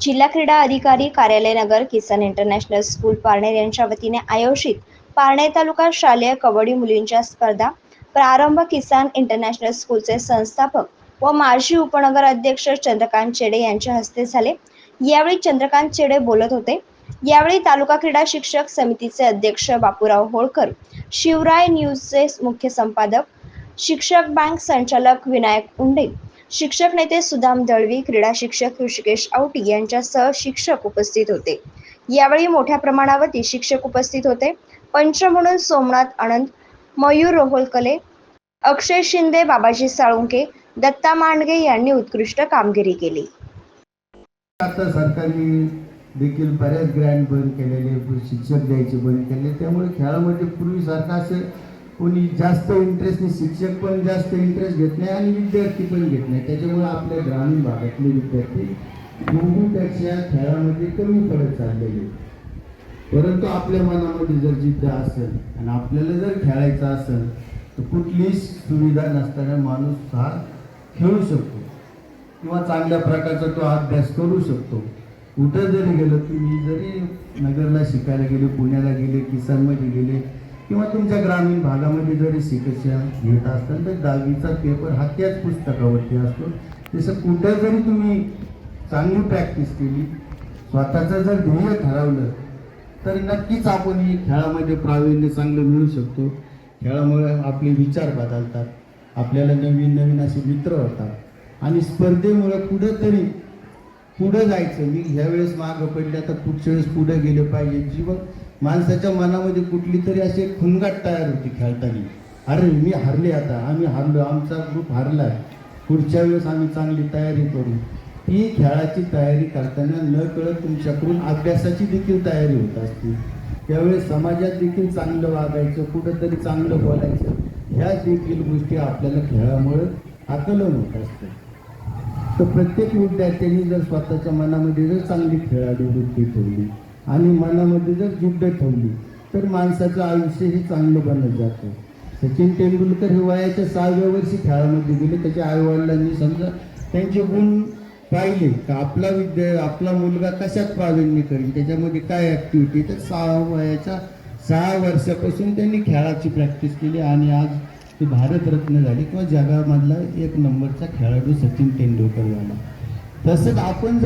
जिल्हा क्रीडा अधिकारी कार्यालय नगर किसन इंटरनॅशनल स्कूल पारनेर यांच्या वतीने आयोजित पारनेर तालुका शालेय कबड्डी मुलींच्या स्पर्धा प्रारंभ किसान इंटरनॅशनल स्कूलचे संस्थापक व माजी उपनगर अध्यक्ष चंद्रकांत चेडे यांच्या हस्ते झाले. यावेळी चंद्रकांत चेडे बोलत होते. यावेळी तालुका क्रीडा शिक्षक समितीचे अध्यक्ष बापूराव होळकर शिवराय न्यूजचे मुख्य संपादक शिक्षक बँक संचालक विनायक उंडे शिक्षक नेते सुदाम दळवी क्रीडा शिक्षक ऋषिकेश औटी यांच्यासह शिक्षक उपस्थित होते. यावेळी मोठ्या प्रमाणावरती शिक्षक उपस्थित होते. पंच म्हणून सोमनाथ आनंद मयूर रोहोलकले अक्षय शिंदे बाबाजी साळुंके दत्ता मांडगे यांनी उत्कृष्ट कामगिरी केली. आता सरकारने देखील बऱ्याच ग्रँड बंद केलेले शिक्षक द्यायचे बंद केले. त्यामुळे खेळामध्ये पूर्वीसारखा असे कोणी जास्त इंटरेस्ट नाही शिक्षक पण जास्त इंटरेस्ट घेत नाही आणि विद्यार्थी पण घेत नाही. त्याच्यामुळे आपल्या ग्रामीण भागातले विद्यार्थी पूर्वीपेक्षा खेळामध्ये कमी पडत चाललेले परंतु आपल्या मनामध्ये जर जिद्द असेल आणि आपल्याला जर खेळायचं असेल तर कुठलीच सुविधा नसताना माणूस हा खेळू शकतो. किंवा चांगल्या प्रकारचा तो अभ्यास करू शकतो. कुठं जरी गेलो तुम्ही जरी नगरला शिकायला गेले पुण्याला गेले किसानमध्ये गेले किंवा तुमच्या ग्रामीण भागामध्ये जरी शिक्षण घेत असताल तर दहावीचा पेपर हा त्याच पुस्तकावरती असतो. तसं कुठं जरी तुम्ही चांगली प्रॅक्टिस केली स्वतःचं जर ध्येय ठरवलं तर नक्कीच आपण ही खेळामध्ये प्रावीण्य चांगलं मिळू शकतो. खेळामुळे आपले विचार बदलतात आपल्याला नवीन नवीन असे मित्र होतात आणि स्पर्धेमुळे कुठंतरी पुढं जायचं. मी ह्या वेळेस मागं पडले आता पुढच्या वेळेस पुढं गेलं पाहिजे. जीवन माणसाच्या मनामध्ये कुठली तरी अशी एक तयार होती खेळताना. अरे मी हरले आता आम्ही हरलो आमचा ग्रुप हरला पुढच्या वेळेस आम्ही चांगली तयारी करू. ही खेळाची तयारी करताना न कळत तुमच्याकडून अभ्यासाची देखील तयारी होत असते. त्यावेळेस समाजात देखील चांगलं वागायचं कुठंतरी चांगलं बोलायचं ह्या देखील गोष्टी आपल्याला खेळामुळे आकलन होत असतं. तर प्रत्येक विद्यार्थ्यांनी जर स्वतःच्या मनामध्ये जर चांगली खेळाडू वृत्ती ठेवली आणि मनामध्ये जर जिद्द ठेवली तर माणसाचं आयुष्यही चांगलं बनत जातं. सचिन तेंडुलकर हे वयाच्या सहाव्या वर्षी खेळामध्ये गेले. त्याच्या आईवडिलांनी समजा त्यांचे गुण पाहिले. का आपला विद्या आपला मुलगा कशात प्रावीण्य करेल त्याच्यामध्ये काय ॲक्टिव्हिटी तर सहा वयाच्या सहा वर्षापासून त्यांनी खेळाची प्रॅक्टिस केली आणि आज ते भारतरत्न झाले किंवा जगामधला एक नंबरचा खेळाडू सचिन तेंडुलकर झाला. तसंच आपण